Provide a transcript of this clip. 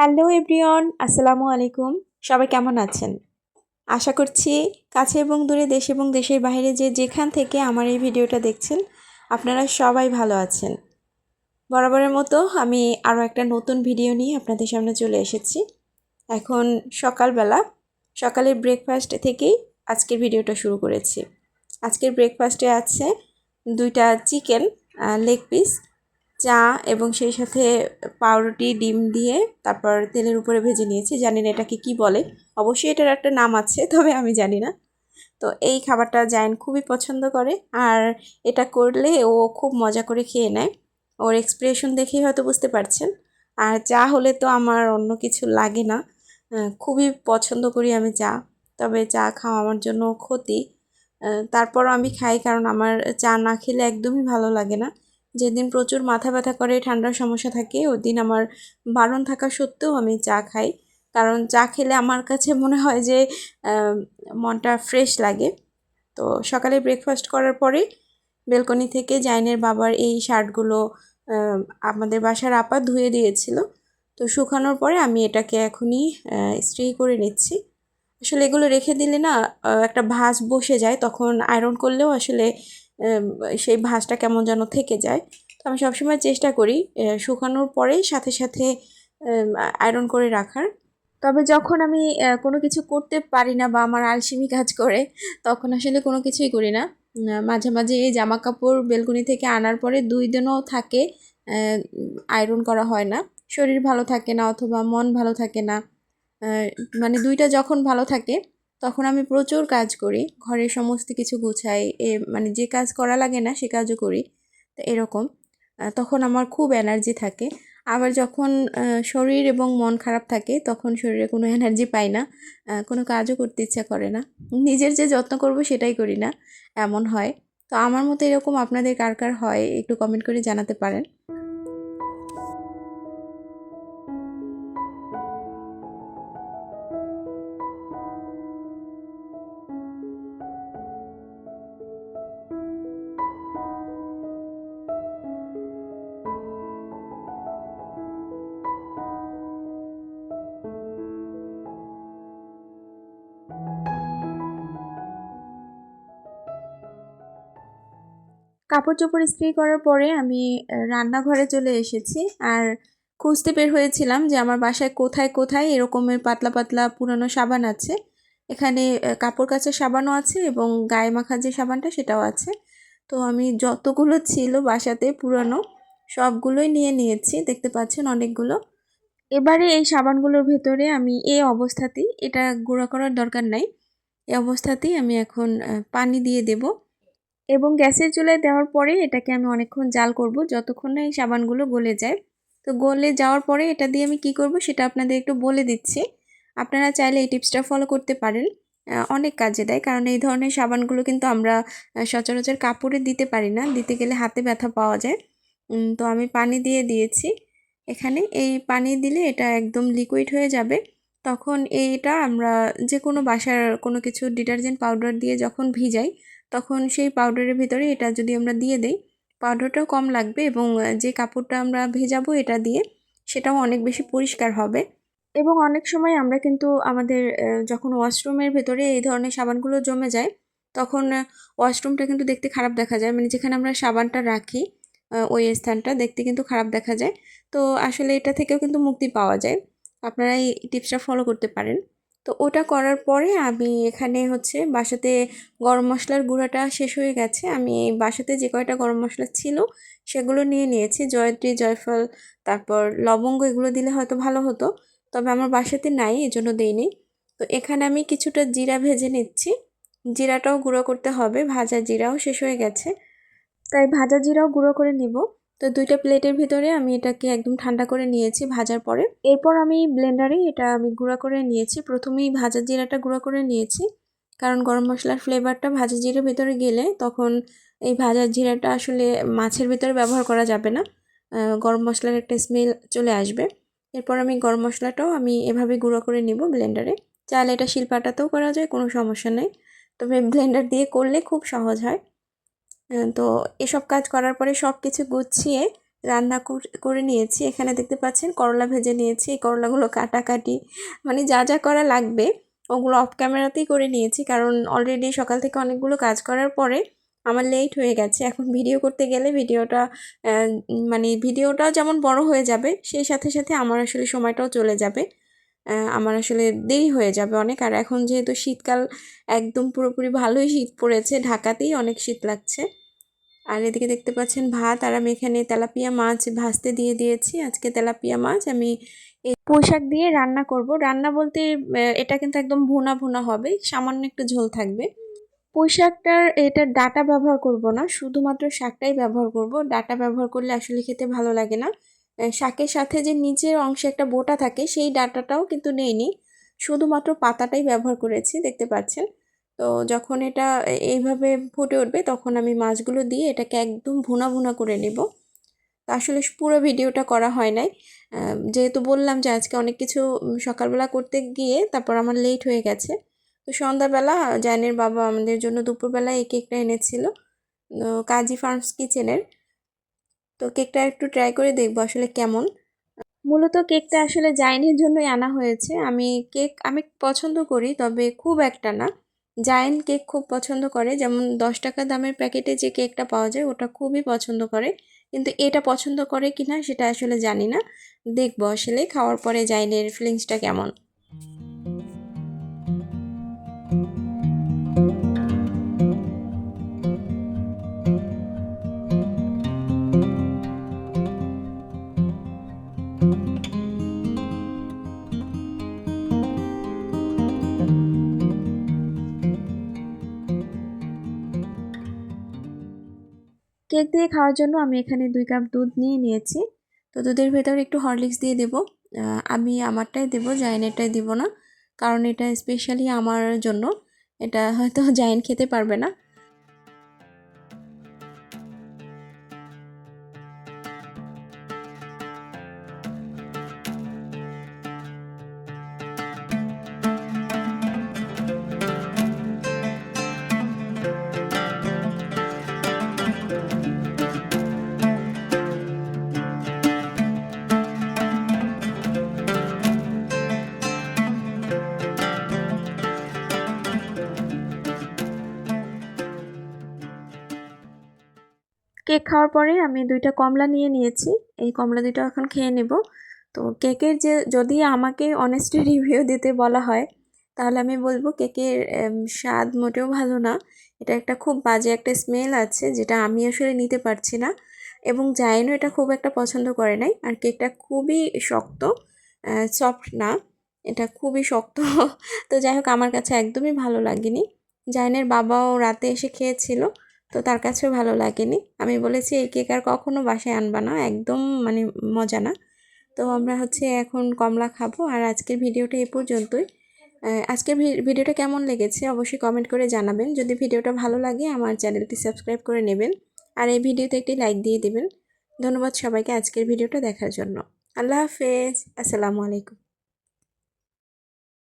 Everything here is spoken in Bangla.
হ্যালো এভরিওয়ান, আসসালামু আলাইকুম। সবাই কেমন আছেন? আশা করছি কাছে এবং দূরে দেশ এবং দেশের বাইরে যে যেখান থেকে আমার এই ভিডিওটা দেখছেন, আপনারা সবাই ভালো আছেন। বরাবরের মতো আমি আরও একটা নতুন ভিডিও নিয়ে আপনাদের সামনে চলে এসেছি। এখন সকালবেলা, সকালের ব্রেকফাস্ট থেকেই আজকের ভিডিওটা শুরু করেছি। আজকের ব্রেকফাস্টে আছে দুইটা চিকেন লেগ পিস চা এবং সেই সাথে পাউরুটি, ডিম দিয়ে তারপর তেলের উপরে ভেজে নিয়েছি। জানি না এটাকে কি বলে। অবশ্যই এটার একটা নাম আছে, তবে আমি জানি না। তো এই খাবারটা জাইন খুবই পছন্দ করে আর এটা করলে ও খুব মজা করে খেয়ে নেয়। ওর এক্সপ্রেশন দেখেই হয়তো বুঝতে পারছেন। আর চা হলে তো আমার অন্য কিছু লাগে না। খুবই পছন্দ করি আমি চা, তবে চা খাওয়া আমার জন্য ক্ষতি। তারপরও আমি খাই কারণ আমার চা না খেলে একদমই ভালো লাগে না। যেদিন প্রচুর মাথা ব্যথা করে, ঠান্ডার সমস্যা থাকে ওই দিন আমার বারণ থাকা সত্ত্বেও আমি চা খাই। কারণ চা খেলে আমার কাছে মনে হয় যে মনটা ফ্রেশ লাগে। তো সকালে ব্রেকফাস্ট করার পরে বেলকনি থেকে জাইনের বাবার এই শার্টগুলো আমাদের বাসার আপা ধুয়ে দিয়েছিল। তো শুকানোর পরে আমি এটাকে এখনই স্ত্রি করে নিচ্ছি। আসলে এগুলো রেখে দিলে না একটা ভাঁজ বসে যায়, তখন আয়রন করলেও আসলে সেই ভাঁজটা কেমন যেন থেকে যায়। তো আমি সবসময় চেষ্টা করি শুকানোর পরেই সাথে সাথে আয়রন করে রাখার। তবে যখন আমি কোনো কিছু করতে পারি না বা আমার আলসিমি কাজ করে, তখন আসলে কোনো কিছুই করি না। মাঝে মাঝে এই জামা কাপড় বেলকুনি থেকে আনার পরে দুই দিনও থাকে আয়রন করা হয় না। শরীর ভালো থাকে না অথবা মন ভালো থাকে না। মানে দুইটা যখন ভালো থাকে তখন আমি প্রচুর কাজ করি। ঘরের সমস্ত কিছু গুছাই, এ মানে যে কাজ করা লাগে না সে কাজও করি। তো এরকম। তখন আমার খুব এনার্জি থাকে। আবার যখন শরীর এবং মন খারাপ থাকে, তখন শরীরে কোনো এনার্জি পাই না। কোনো কাজও করতে ইচ্ছা করে না। নিজের যে যত্ন করব সেটাই করি না। এমন হয়। তো আমার মতো এরকম আপনাদের কার কার হয় একটু কমেন্ট করে জানাতে পারেন। কাপড় চোপড় ইস্ত্রি করার পরে আমি রান্নাঘরে চলে এসেছি। আর খুঁজতে বের হয়েছিলাম যে আমার বাসায় কোথায় কোথায় এরকমের পাতলা পাতলা পুরানো সাবান আছে। এখানে কাপড় কাচার সাবানও আছে এবং গায়ে মাখার যে সাবানটা সেটাও আছে। তো আমি যতগুলো ছিল বাসাতে পুরানো, সবগুলোই নিয়ে নিয়েছি। দেখতে পাচ্ছেন অনেকগুলো। এবারে এই সাবানগুলোর ভেতরে আমি এই অবস্থাতেই, এটা গুঁড়া করার দরকার নাই এই অবস্থাতেই আমি এখন পানি দিয়ে দেবো। এবং গ্যাসের চুলায় দেওয়ার পরে এটাকে আমি অনেকক্ষণ জাল করব, যতক্ষণ না এই সাবানগুলো গলে যায়। তো গলে যাওয়ার পরে এটা দিয়ে আমি কি করব সেটা আপনাদের একটু বলে দিচ্ছি। আপনারা চাইলে এই টিপসটা ফলো করতে পারেন। অনেক কাজে দেয়, কারণ এই ধরনের সাবানগুলো কিন্তু আমরা সচরাচর কাপড়ে দিতে পারি না, দিতে গেলে হাতে ব্যথা পাওয়া যায়। তো আমি পানি দিয়ে দিয়েছি। এখানে এই পানি দিলে এটা একদম লিকুইড হয়ে যাবে। তখন এইটা আমরা যে কোনো বাসার কোনো কিছু ডিটারজেন্ট পাউডার দিয়ে যখন ভিজাই তখন সেই পাউডারের ভিতরে এটা যদি আমরা দিয়ে দেই পাউডারটাও কম লাগবে এবং যে কাপড়টা আমরা ভেজাবো এটা দিয়ে, সেটাও অনেক বেশি পরিষ্কার হবে। এবং অনেক সময় আমরা কিন্তু আমাদের যখন ওয়াশরুমের ভেতরে এই ধরনের সাবানগুলো জমে যায়, তখন ওয়াশরুমটা কিন্তু দেখতে খারাপ দেখা যায়। মানে যেখানে আমরা সাবানটা রাখি ওই স্থানটা দেখতে কিন্তু খারাপ দেখা যায়। তো আসলে এটা থেকেও কিন্তু মুক্তি পাওয়া যায়। আপনারা এই টিপসটা ফলো করতে পারেন। তো ওটা করার পরে আমি এখানে হচ্ছে বাসাতে গরম মশলার গুঁড়াটা শেষ হয়ে গেছে। আমি এই বাসাতে যে কয়টা গরম মশলা ছিল সেগুলো নিয়ে নিয়েছি। জয়ত্রী, জয়ফল, তারপর লবঙ্গ এগুলো দিলে হয়তো ভালো হতো। তবে আমার বাসাতে নাই, এজন্য দেইনি। তো এখানে আমি কিছুটা জিরা ভেজে নিচ্ছি। জিরাটাও গুঁড়ো করতে হবে। ভাজা জিরাও শেষ হয়ে গেছে। তাই ভাজা জিরাও গুঁড়ো করে নিব। তো দুইটা প্লেটের ভিতরে আমি এটাকে একদম ঠান্ডা করে নিয়েছি ভাজার পরে। এরপর আমি ব্লেন্ডারে এটা আমি গুঁড়া করে নিয়েছি। প্রথমেই ভাজা জিরাটা গুঁড়া করে নিয়েছি। কারণ গরম মশলার ফ্লেভারটা ভাজা জিরার ভিতরে গেলে তখন এই ভাজা জিরাটা আসলে মাছের ভিতরে ব্যবহার করা যাবে না। গরম মশলার একটা স্মেল চলে আসবে। এরপর আমি গরম মশলাটাও আমি এভাবে গুঁড়ো করে নিব ব্লেন্ডারে। চাইলে এটা শিলপাটাতেও করা যায়, কোনো সমস্যা নেই। তবে ব্লেন্ডার দিয়ে করলে খুব সহজ হয়। তো এসব কাজ করার পরে সব কিছু গুছিয়ে রান্না কর- নিয়েছি। এখানে দেখতে পাচ্ছেন করলা ভেজে নিয়েছি। এই করলাগুলো কাটাকাটি। মানে যা যা করা লাগবে, ওগুলো অফ ক্যামেরাতেই করে নিয়েছি। কারণ অলরেডি সকাল থেকে অনেকগুলো কাজ করার পরে আমার লেট হয়ে গেছে। এখন ভিডিও করতে গেলে ভিডিওটা মানে ভিডিওটাও যেমন বড় হয়ে যাবে, সেই সাথে সাথে আমার আসলে সময়টাও চলে যাবে। আমার আসলে দেরি হয়ে যাবে অনেক। আর এখন যেহেতু শীতকাল একদম পুরোপুরি ভালোই শীত পড়েছে, ঢাকাতেই অনেক শীত লাগছে। আর এদিকে দেখতে পাচ্ছেন ভাত আর আমি এখানে তেলাপিয়া মাছ ভাজতে দিয়ে দিয়েছি। আজকে তেলাপিয়া মাছ আমি এই পোশাক দিয়ে রান্না করব। রান্না বলতে এটা কিন্তু একদম ভুনা ভুনা হবে, সামান্য একটু ঝোল থাকবে। পোশাকটার এটার ডাটা ব্যবহার করব না, শুধুমাত্র শাকটাই ব্যবহার করব। ডাটা ব্যবহার করলে আসলে খেতে ভালো লাগে না। শাকের সাথে যে নিচের অংশে একটা বোটা থাকে, সেই ডাটাটাও কিন্তু নেইনি। শুধুমাত্র পাতাটাই ব্যবহার করেছি, দেখতে পাচ্ছেন। তো যখন এটা এইভাবে ফুটে উঠবে, তখন আমি মাছগুলো দিয়ে এটাকে একদম ভুনা ভুনা করে নেব। তো আসলে পুরো ভিডিওটা করা হয় নাই। যেহেতু বললাম যে আজকে অনেক কিছু সকালবেলা করতে গিয়ে তারপর আমার লেট হয়ে গেছে। তো সন্ধ্যাবেলা জানের বাবা আমাদের জন্য দুপুরবেলা এই কেকটা এনেছিল কাজী ফার্মস কিচেনের। তো কেকটা একটু ট্রাই করে দেখব আসলে কেমন। মূলত কেকটা আসলে জাইনের জন্যই আনা হয়েছে। আমি কেক, আমি পছন্দ করি, তবে খুব একটা না। জাইন কেক খুব পছন্দ করে। যেমন দশ টাকা দামের প্যাকেটে যে কেকটা পাওয়া যায়, ওটা খুবই পছন্দ করে। কিন্তু এটা পছন্দ করে কি না সেটা আসলে জানি না। দেখব আসলে খাওয়ার পরে জাইনের ফিলিংসটা কেমন। কেক দিয়ে খাওয়ার জন্য আমি এখানে দুই কাপ দুধ নিয়ে নিয়েছি। তো দুধের ভেতর একটু হরলিক্স দিয়ে দেব। আমি আমারটাই দেব জাইনেরটাই দিব না। কারণ এটা স্পেশালি আমার জন্য। এটা হয়তো জায়েন খেতে পারবে না। কেক খাওয়ার পরে আমি দুইটা কমলা নিয়ে নিয়েছি। এই কমলা দুটো এখন খেয়ে নেব। তো কেকের যে, যদি আমাকে অনেস্টলি রিভিউ দিতে বলা হয়, তাহলে আমি বলব কেকের স্বাদ মোটেও ভালো না। এটা একটা খুব বাজে একটা স্মেল আছে, যেটা আমি আসলে নিতে পারছি না। এবং জাইনও এটা খুব একটা পছন্দ করে নাই। আর কেকটা খুবই শক্ত সফট না। এটা খুবই শক্ত। তো যাই হোক, আমার কাছে একদমই ভালো লাগেনি। জাইনের বাবাও রাতে এসে খেয়েছিল। তো তার কাছেও ভালো লাগেনি। আমি বলেছি, এই কেক আর কখনো বাসায় আনবা না, একদম মানে মজা না। তো আমরা হচ্ছে এখন কমলা খাব আর আজকের ভিডিওটা এ পর্যন্তই। আজকের ভিডিওটা কেমন লেগেছে অবশ্যই কমেন্ট করে জানাবেন। যদি ভিডিওটা ভালো লাগে, আমার চ্যানেলটি সাবস্ক্রাইব করে নেবেন আর এই ভিডিওতে একটি লাইক দিয়ে দেবেন। ধন্যবাদ সবাইকে আজকের ভিডিওটা দেখার জন্য। আল্লাহ হাফেজ। আসসালামু আলাইকুম।